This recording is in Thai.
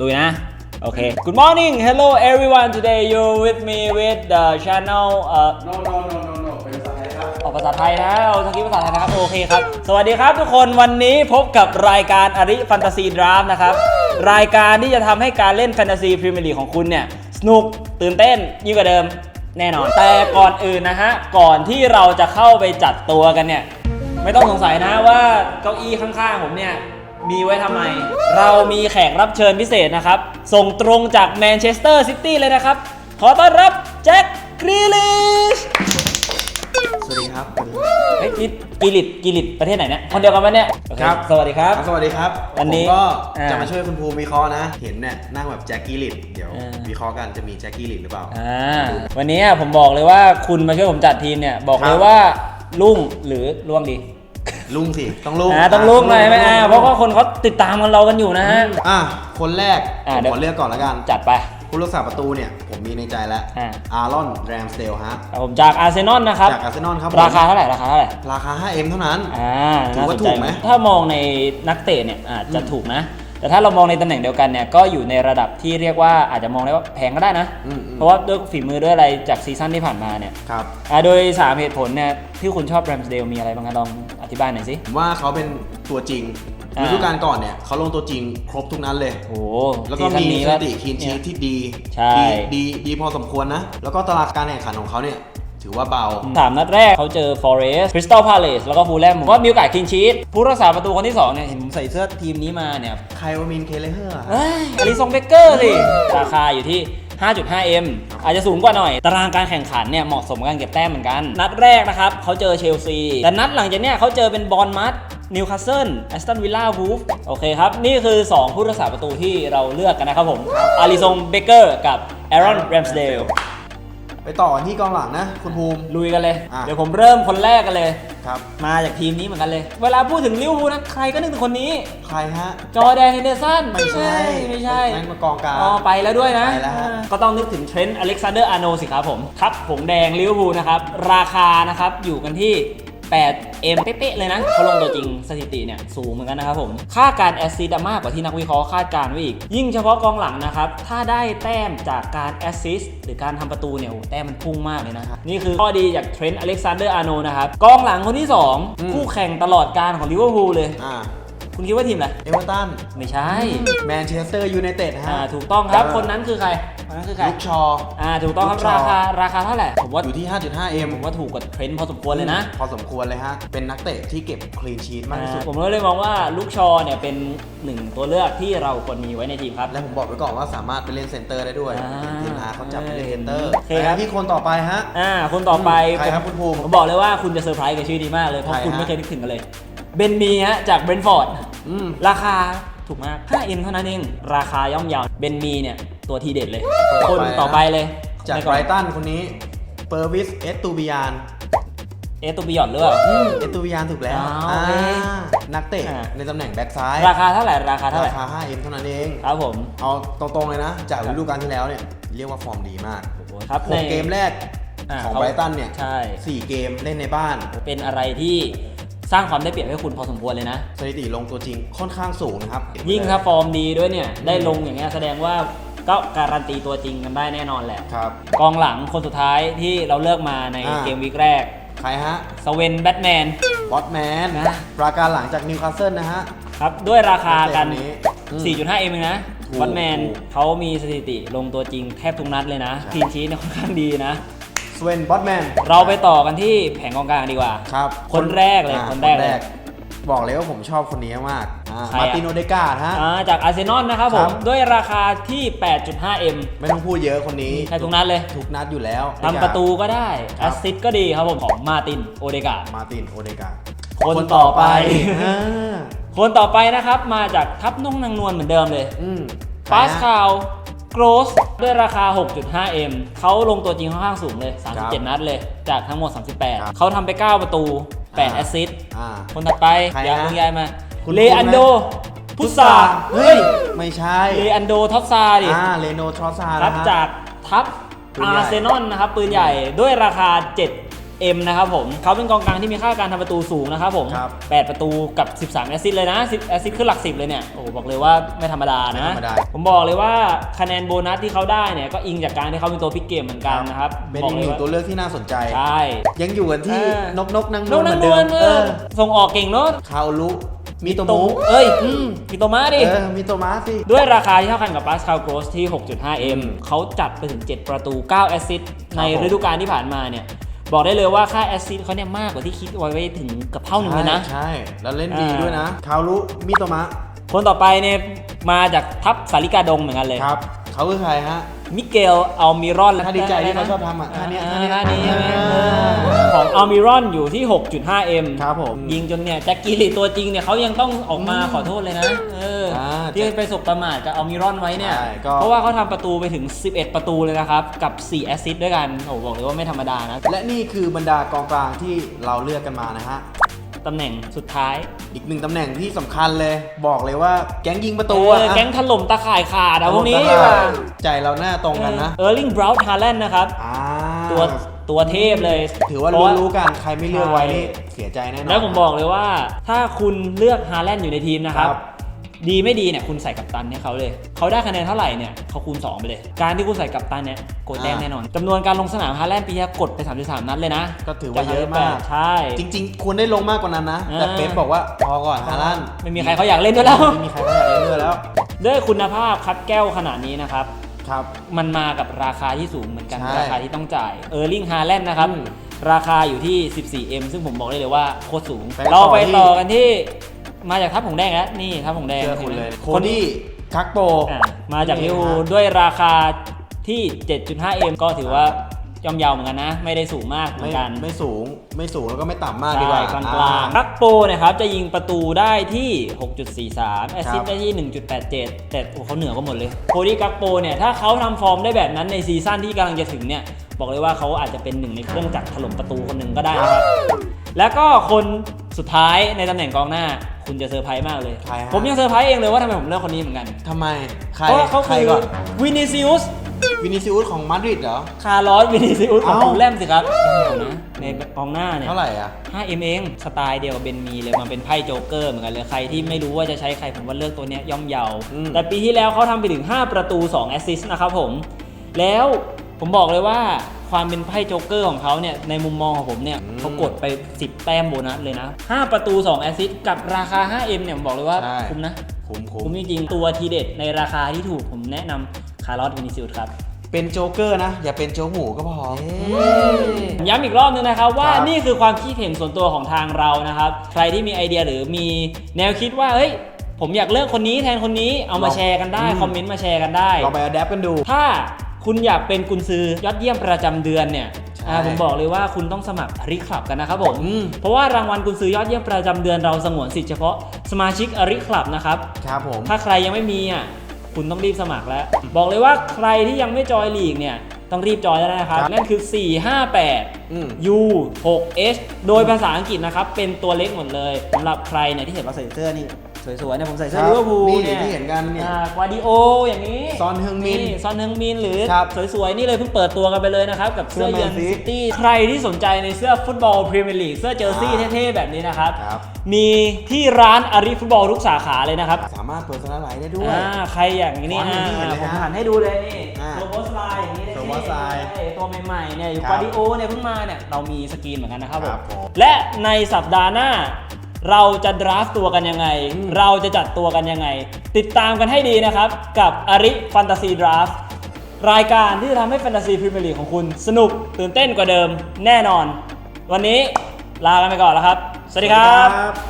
ลุยนะ โอเค Good morning hello everyone today you with me with the channel เอ่อ no no no no no เป็นภาษาไทยครับ ออกภาษาไทยนะเอาสคริปต์ภาษาไทยนะครับ โอเคครับ สวัสดีครับทุกคนวันนี้พบกับรายการอริฟันตาซีดราฟนะครับ รายการที่จะทำให้การเล่นแฟนตาซีพรีเมียร์ลีกของคุณเนี่ย สนุกตื่นเต้นยิ่งกว่าเดิมแน่นอน แต่ก่อนอื่นนะฮะ ก่อนที่เราจะเข้าไปจัดตัวกันเนี่ย ไม่ต้องสงสัยนะว่าเก้าอี้ข้างๆผมเนี่ย มีไว้ทำไม เรามีแขกรับเชิญพิเศษนะครับ ส่งตรงจากแมนเชสเตอร์ซิตี้เลยนะครับ ขอต้อนรับแจ็คกรีลิชสวัสดีครับ เฮ้ยนี่กิลิตกิลิตประเทศไหนเนี่ยคนเดียวกันไหมเนี่ยโอเครับ สวัสดีครับ สวัสดีครับวันนี้ผมก็อ่าจะมาช่วยคุณภูมิวิเคราะห์นะ เห็นเนี่ยนั่งแบบแจ็คกี้ลิดเดี๋ยวอ่า วิเคราะห์กันจะมีแจ็คกี้ลิดหรือเปล่า อ่าวันนี้ผมบอกเลยว่าคุณมาช่วยผมจัดทีมเนี่ย บอกเลครัยบ ว่าลุ่งหรือล่วงดี ลุงสิ ต้องลุงอ่าต้องลุ่งหน่อยไหมอ่าเพราะว่าคนเขาติดตามกันเรากันอยู่นะฮะ อะคนแรกอ่าผมเดี๋ยว ขอเลือกก่อนแล้วกันจัดไป ผู้รักษาประตูเนี่ย ผมมีในใจแล้วอ่าอารอนแรมสเดลฮะ ครับผมจากอาร์เซนอลนะครับ จากอาร์เซนอลครับผมราคาเท่าไหร่ราคาเท่าไหร่ราคา 5M เท่านั้น อ่าถือว่าน่สนใจถูกไหม ถ้ามองในนักเตะเนี่ยอาจจะถูกนะ แต่ถ้าเรามองในตำแหน่งเดียวกันเนี่ยก็อยู่ในระดับที่เรียกว่าอาจจะมองได้ว่าแพงก็ได้นะ อืมอืม เพราะว่าด้วยฝีมือด้วยอะไรจากซีซั่นที่ผ่านมาเนี่ยครับ อ่าโดยสามเหตุผลเนี่ยที่คุณชอบแรมสเดลมีอะไรบ้างคะลองอธิบายหน่อยสิ ผมว่าเขาเป็นตัวจริงอ่า ฤดูกาลก่อนเนี่ยเขาลงตัวจริงครบทุกนัดเลย โอ้โหแล้วก็ซีซั่นมีนี้ สถิติคีนชีเยทที่ดีใช่ ดีดีดีพอสมควรนะ แล้วก็ตารางการแข่งขันของเขาเนี่ย ถือว่าเบา สามนัดแรกเขาเจอ Forest Crystal Palace แล้วก็ Fulham ผมว่ามีโอกาสคลีนชีตผู้รักษาประตูคนที่ 2 เนี่ย เห็นผมใส่เสื้อทีมนี้มาเนี่ยใครว่ามินเคเลเฮอร์เอ้ยอลิซงเบเกอร์สิ ราคาอยู่ที่ 5.5M อาจจะสูงกว่าหน่อย ตารางการแข่งขันเนี่ยเหมาะสมกับการเก็บแต้มเหมือนกัน นัดแรกนะครับเขาเจอเชลซี แต่นัดหลังจากเนี้ยเขาเจอเป็นบอลมัดนิวคาสเซิลแอสตันวิลล่าวูฟโอเคครับ นี่คือ 2 ผู้รักษาประตูที่เราเลือกกันนะครับผมอาริซงเบเกอร์กับแอรอนแรมสเดล ไปต่อกันที่กองหลังนะ คุณภูมิ ลุยกันเลย อะ เดี๋ยวผมเริ่มคนแรกกันเลย ครับ มาจากทีมนี้เหมือนกันเลย เวลาพูดถึงลิเวอร์พูลนะใครก็นึกถึงคนนี้ ใครฮะ จอร์แดนเฮนเดอร์สันไม่ใช่ไม่ใช่นั่นมากองกลาง อ๋อไปแล้วด้วยนะ ไปแล้วฮะ ก็ต้องนึกถึงเทรนต์อเล็กซานเดอร์อาร์โนสิครับผม ครับผงแดงลิเวอร์พูลนะครับ ราคานะครับ อยู่กันที่ 8M เป๊ะๆเลยนะเขาลงตัวจริงสถิติเนี่ยสูงเหมือนกันนะครับผม ค่าการแอสซิสต์มากกว่าที่นักวิเคราะห์คาดการณ์ไว้อีก ยิ่งเฉพาะกองหลังนะครับ ถ้าได้แต้มจากการแอสซิสต์หรือการทำประตูเนี่ยโอ้โหแต้มมันพุ่งมากเลยนะครับ นี่คือข้อดีจากเทรนต์อเล็กซานเดอร์อาร์โนนะครับ กองหลังคนที่สองคู่แข่งตลอดการของลิเวอร์พูลเลยอ่า คุณคิดว่าทีมอะไรเอเวอร์ตันไม่ใช่แมนเชสเตอร์ยูไนเต็ดฮะอ่าถูกต้องครับคนนั้นคือใครคนนั้นคือใครลูกชอ อ่าถูกต้องครับลูกชอ ราคาราคาเท่าไหร่ผมว่าอยู่ที่ 5.5M ผมว่าถูกกว่าเทรนด์พอสมควรเลยนะ พอสมควรเลยฮะ เป็นนักเตะที่เก็บคลีนชีตมากที่สุดอ่าผมก็เลยมองว่าลูกชอเนี่ยเป็นหนึ่งตัวเลือกที่เราควรมีไว้ในทีมครับ และผมบอกไว้ก่อนว่าสามารถไปเล่นเซนเตอร์ได้ด้วยอ่าทีมอาเขาจับไปเล่นเซนเตอร์โอเคครับไปที่คนต่อไปฮะ อ่าคนต่อไปใครครับผมคุณภูมิ ผมบอกเลยว่าคุณจะเซอร์ไพรส์กับชื่อนี้มากเลย เพราะใครฮะ คุณไม่เคยนึกถึงกันเลย เบนมีฮะจากเบรนท์ฟอร์ดอืมราคาถูกมาก 5M เท่านั้นเอง ราคาย่อมเยาวเบนมีเนี่ย ตัวทีเด็ดเลยต่คอนไปต่อไปเลยจากในไบรตันคนนี้เปอร์วิสเอสตูบิยานเอสตูบิยอนหรือเปล่าเอสตูบิยานถูกแล้วอ๋อโอเคานักเตะอ่าในตำแหน่งแบ็กซ้ายราคาเท่าไหร่ราคาเท่าไหร่ราคา 5M เท่านั้นเองครับผมเอาตรงๆเลยนะ จากฤดูกาลที่แล้วเนี่ยเรียกว่าฟอร์มดีมากครับหในกเกมแรกอ่าของเขาไบรตันเนี่ยใช่สี่เกมเล่นในบ้าน เป็นอะไรที่ สร้างความได้เปรียบให้คุณพอสมควรเลยนะ สถิติลงตัวจริงค่อนข้างสูงนะครับยิ่งถ้าฟอร์มดีด้วยเนี่ยได้ลงอย่างเงี้ยแสดงว่าก็การันตีตัวจริงกันได้แน่นอนแหละ ครับ กองหลังคนสุดท้ายที่เราเลือกมาในอ่า เกมวีคแรกใครฮะสเวนแบทแมน บอสแมนนะ ประการหลังจากนิวคาสเซิลนะฮะ ครับด้วยราคากันนักเตะคนนี้อืม4.5 เอ็มเองนะถูกวัตแมนถูกเขามีสถิติลงตัวจริงแทบทุกนัดเลยนะ ใช่ ทีมชีสเนี่ยค่อนข้างดีนะ สเวนบอสแมนเราไปต่อกันที่แผงกองกลางดีกว่า ครับ คนแรกเลยอ่าคนแรกเลยบอกเลยว่าผมชอบคนนี้มากอ่าใครอะมาร์ตินโอเดการ์ดฮะอ่าจากอาร์เซนอลนะครับผครัมบด้วยราคาที่ 8.5 M ไม่ต้องพูดเยอะคนนี้ใช่ทุกนัดเลย ทุกนัดอยู่แล้วทำประตูก็ได้ครัแอบสซิสต์ก็ดีครับผม ของมาร์ตินโอเดกามาร์ตินโอเดการ์ดคนต่อไปอ่าคนต่อไปนะครับ มาจากทับนุ่งนางนวลเหมือนเดิมเลยอืมปาสคาลโกรส ด้วยราคา 6.5M เขาลงตัวจริงค่อนข้างสูงเลย 37 นัดเลย จากทั้งหมด 38 เขาทำไป 9 ประตู 8 แอสซิสต์อ่าคนถัดไปใครอยากฮะมึงยายมาคุณเลอันโดพุซาเฮ้ย ไม่ใช่เลอันโดท็อปซาดิอ่าเลโนทรอซาครับนะฮะจากทัพปืนใหญ่อาร์เซนอลนะครับ ปืนใหญ่ด้วยราคา 10M นะครับผมเขาเป็นกองกลางที่มีค่าการทำประตูสูงนะครับผม ครับ 8 ประตูกับ 13 แอสซิสต์เลยนะ10แอสซิสต์ขึ้นหลัก 10 เลยเนี่ย โอ้โหบอกเลยว่าไม่ธรรมดาไม่นะ ธรรมดา ผมบอกเลยว่าคะแนนโบนัสที่เขาได้เนี่ยก็อิงจากการที่เขาเป็นตัวพลิกเกมเหมือนกันนะครับเป็นบออีกกเลหยนึ่งว่าตัวเลือกที่น่าสนใจ ใช่ ยังอยู่กันที่เออ นกนกนางนนวกลเหนัมืงอนนเดิวลมเออส่งออกเก่งเนอะคาโอลุมิโตโตมุเอ้ยอืมมีโตมาดิ เออมิโตมะสิ ด้วยราคาที่เท่ากันกับปาสคาลโกรสที่ 6.5M อืมเขาจัดไปถึง 7 ประตู 9 แอสซิสต์ในผมฤดูกาลที่ผ่านมาเนี่ย บอกได้เลยว่าค่าแอสซิสต์เขาเนี่ยมากกว่าที่คิดไว้ไว้ถึงกับเท่าหนึ่งเลยนะ ใช่ใช่แล้วเล่นดีอ่าด้วยนะ คาโอลุมิโตมะ คนต่อไปเนี่ยมาจากทัพสาริกาดงเหมือนกันเลยครับ เขาคือใครฮะ มิเกลอัลมิรอนท่าดีใจที่เขาชอบทำอะท่าเนี้ยท่าท่าเนี้นี้ยใช่ไหมอ่าเออของอัลมิรอนอยู่ที่ 6.5M ครับผม ยิงจนเนี่ยแจ็คกิลิตัวจริงเนี่ยเขายังต้องออกมาอืมขอโทษเลยนะเอออ่าที่ไปสบประมาทกับอัลมิรอนไว้เนี่ยใช่ก็เพราะว่าเขาทำประตูไปถึง 11 ประตูเลยนะครับ กับ 4 แอสซิสต์ด้วยกันโอ้โหบอกเลยว่าไม่ธรรมดานะ และนี่คือบรรดากองกลางที่เราเลือกกันมานะฮะ ตำแหน่งสุดท้ายอีกหนึ่งตำแหน่งที่สำคัญเลย บอกเลยว่าแก๊งยิงประตูเออะ อแก๊งถล่มตาข่ายขาดอะพวกนี้ตดีกว่าใจเราหน้าตรงกันนะเออร์ลิงบราวน์ฮาแลนด์นะครับ อ่าตัวตัวเทพเลยถือว่าเพะรู้ๆกันใครไม่เลือกไว้นี่ใช่เสียใจแน่นอน แล้วผมบอกเลยว่า ถ้าคุณเลือกฮาแลนด์อยู่ในทีมนะครับ ครับ ดีไม่ดีเนี่ยคุณใส่กัปตันให้เขาเลย เขาได้คะแนนเท่าไหร่เนี่ยเขาคูณ 2 ไปเลย การที่คุณใส่กัปตันเนี่ยกดแต้มแน่นอนจำนวนการลงสนามฮาแลนด์ปีนี้กดไป 33 นัดเลยนะก็ถือว่าเยอะมาก ใช่ จริง ๆ ควรได้ลงมากกว่านั้นนะ แต่อ่าเป๊ปบอกว่าพอก่อนฮาลันด์ไม่มีใครเขาอยากเล่นด้วยแล้วไม่มีใครเขาอยากเล่นด้วยแล้ว ด้วยคุณภาพคัดแก้วขนาดนี้นะครับครับมันมากับราคาที่สูงเหมือนกันใช่ราคาที่ต้องจ่ายเออร์ลิงฮาแลนด์นะครับอืมราคาอยู่ที่ 14M ซึ่งผมบอกได้เลยว่าโคตรสูงไปเราไปต่อที่ต่อกันที่ มาจากทัพผงแดงแล้วนี่ทัพผงแดงเจอคุณเลยห็นไหมโคดี้คักโปอะมาจากนี่ลิเวอร์พูลฮะด้วยราคาที่ 7.5M ก็ถือว่าย่อมเยาวเหมือนกันนะ ไม่ได้สูงมากเหมือไม่นกัน ไม่สูงไม่สูงแล้วก็ไม่ต่ำมากใช่ดีกว่ากลางอ่ๆคักโปเนี่ยครับจะยิงประตูได้ที่ 6.43 แอสซิสครับต์ได้ที่ 1.87 แต่โอ้เขาเหนือกว่าหมดเลยโคดี้กักโปเนี่ยถ้าเขาทำฟอร์มได้แบบนั้นในซีซั่นที่กำลังจะถึงเนี่ย บอกเลยว่าเขาอาจจะเป็นหนึ่งในเครื่องจักรถล่มประตูคนหนึ่งก็ได้นะครับ แล้วก็คนสุดท้ายในตำแหน่งกองหน้า คุณจะเซอร์ไพรส์มากเลย ใครฮะ ผมยังเซอร์ไพรส์เองเลยว่าทำไมผมเลือกคนนี้เหมือนกัน ทำไม ใครเพราะว่าเขาใครคือก่อนวินิซิอุส วินิซิอุสของมาดริดเหรอ คาร์ลอสวินิซิอุสของเอ้าฟูลแลมสิครับยังอยู่นะในกองหน้าเนี่ย เท่าไหร่อะ 5M เองสไตล์เดียวกับเบนมีเลยมันเป็นไพ่โจ๊กเกอร์เหมือนกันเลยใครที่ไม่รู้ว่าจะใช้ใครผมว่าเลือกตัวเนี้ยย่อมเยาอืม แต่ปีที่แล้วเขาทำไปถึง 5 ประตู 2 แอสซิสต์นะครับผม แล้วผมบอกเลยว่า ความเป็นไพ่โจ๊กเกอร์ของเขาเนี่ยในมุมมองของผมเนี่ยเขากดไป 10 แต้มโบนัสเลยนะ 5 ประตู 2 แอสซิสต์กับราคา 5M เนี่ยผมบอกเลยว่าใช่ คุ้มนะ คุ้มคุ้คุ้มมจริงๆตัวทีเด็ดในราคาที่ถูกผมแนะนำคาร์ลอสวินิซิอุสครับ เป็นโจ๊กเกอร์นะ อย่าเป็นโจ๊กหมูก็พอ ย้ำอีกรอบนึงนะครับว่าครับนี่คือความคิดเห็นส่วนตัวของทางเรานะครับ ใครที่มีไอเดียหรือมีแนวคิดว่าเฮ้ยผมอยากเลือกคนนี้แทนคนนี้เอามาแชร์กันได้อืมคอมเมนต์มาแชร์กันได้ ลองไปอัดแอปกันดู ถ้า คุณอยากเป็นกุนซือยอดเยี่ยมประจำเดือนเนี่ยใช่อ่าผมบอกเลยว่าคุณต้องสมัครอริคลับกันนะครับผม อืม เพราะว่ารางวัลกุนซือยอดเยี่ยมประจำเดือนเราสงวนสิทธิ์เฉพาะสมาชิกอริคลับนะครับ ครับผม ถ้าใครยังไม่มีอะคุณต้องรีบสมัครแล้ว บอกเลยว่าใครที่ยังไม่จอยลีกเนี่ยต้องรีบจอยแล้วนะครับ ครับ นั่นคือ458อืม U 6 H โดยภาษาอังกฤษนะครับ เป็นตัวเล็กหมดเลยสำหรับใครเนี่ยที่เห็นเราใส่เสื้อนี่ สวยๆเนี่ยผมใส่เสื้อครับลิเวอร์พูลนี่เนี่ยที่เห็นกันเนี่ยกวาดิโออย่างนี้ ซอนเฮึงมินซอนเฮงมินหรือครับสวยๆนี่เลยเพิ่งเปิดตัวกันไปเลยนะครับ กับเสื้อเสื้อเยือนแมนซีซิตี้ใครที่สนใจในเสื้อฟุตบอลพรีเมียร์ลีกเสื้อเจอร์ซี่อ่าเท่ๆแบบนี้นะครับครับ มีที่ร้านอาริฟุตบอลทุกสาขาเลยนะครับ สามารถเปิดสนามไหลได้ด้วยอ่าใครอย่างนี้ฟอนต์อย่างที่เห็นเลยผมฮะหันให้ดูเลยนี่อ่าตัวโบสไลน์อย่างนี้เลยตัว Boss Line ใช่ตัวใหม่ๆเนี่ยอยู่ครักบวาดิโอเนี่ยเพิ่งมาเนี่ยเรามีสกรีนเหมือนกันนะครับผครัมบผมและในสัปดาห์หน้า เราจะดราฟตัวกันยังไงอืมเราจะจัดตัวกันยังไง ติดตามกันให้ดีนะครับ กับอาริฟันตาซีดราฟรายการที่จะทำให้แฟนตาซีพรีเมียร์ลีกของคุณ สนุกตื่นเต้นกว่าเดิมแน่นอน วันนี้ลากันไปก่อนแล้วครับ สวัสดีครับครับ